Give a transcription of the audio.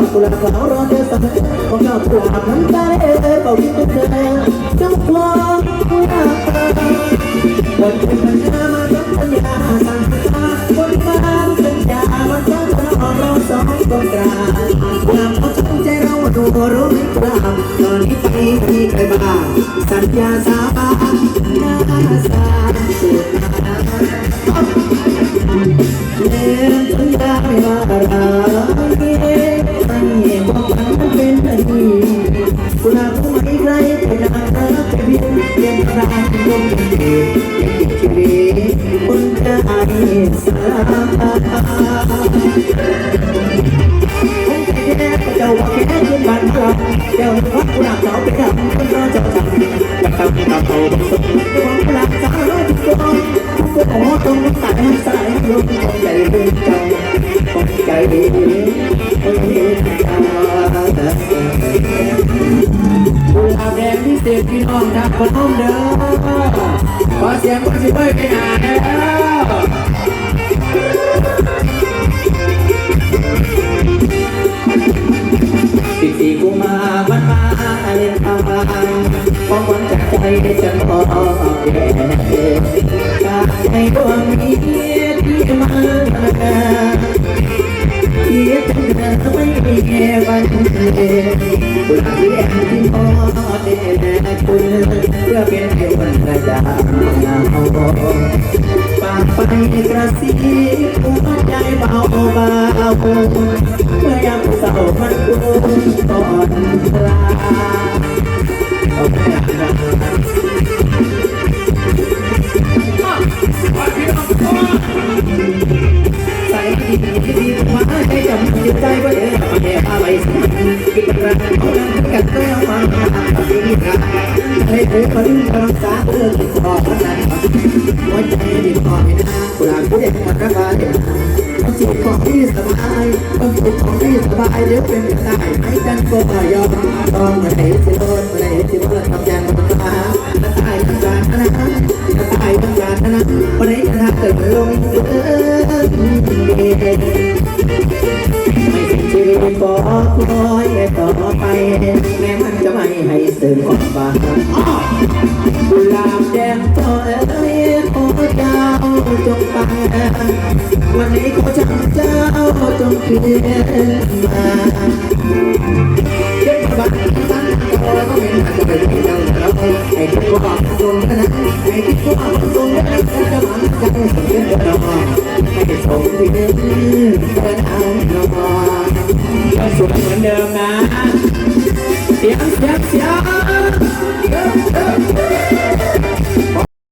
หลาบขาวรอเธอเสมอของเรากุหลาบน้ำตาเอ๋เป่ายิ้มเธอจังหวะวันเป็นปัญหามาต้องสัญญาสั่งตาคนบ้านสัญญามันต้องทะเลาะเราสองคนกลางงามเขาจงใจเราดูรู้ไม่กล้าตอนนี้ไปมีใครบ้างสัญญาสาบานหน้าสา ครางลงเป็นเอกยังชีวิตคนใจสาเจ้าว่าแค่ขึ้นบ้านเราเจ้าพักกุหลาบสาไปทำคนรอเจ้าจังอยากทำตามเขาบังสมของกุหลาบสาวทุกคนทุกคนโอ้ต้อง เสียพี่น้องทางคนน้องเด้อขอเสียงคนสิเบ้ยไปหาเด้อสิบสี่กุมาวันมาเล่นทางพอคนจากใจจะขอแย่จากใจดวงนี้ที่มาที่จะเดินไม่มีวันเดิน กุหลาบที่แดงที่พอเด่คุณเพื่อเป็นให้วันกระจ่าเงาปากไปกระซิบหัวใจเบาเบาเมื่อยามเศร้ามันกูก่อนลาเอาไป มาแย่พาไปสิกินรักเขาดังกันก็ยังมาหาดีกันให้เธอคนรักษาเธอที่ขอนั้นหัวใจดีพอไม่น่ากุหลาบผู้เด็กมันระบายความสุขของที่สบายความสุของพี่สบายเดี๋ยวเป็นได้ให้กันก็ยอมต้องมาไหนสิโดนมาไหน อยต่อไป แม้มันจะไม่ให้เสริมความบางกุหลาบแดงต่อเอ้ยขอเจ้าจงฟังวันนี้ขอช่างเจ้าจงเปลี่ยนมาเก็บบัตรตั้งตัวก็เป็นอันจะเป็นเจ้าเราให้คิดว่าตรงนั้นให้คิดว่าตรงนั้นจะมันใจเกิดดอกให้ส่งที่เดินเดินเอาหน่อยก็สว เหมือนเดิมนะ เสียงเสียง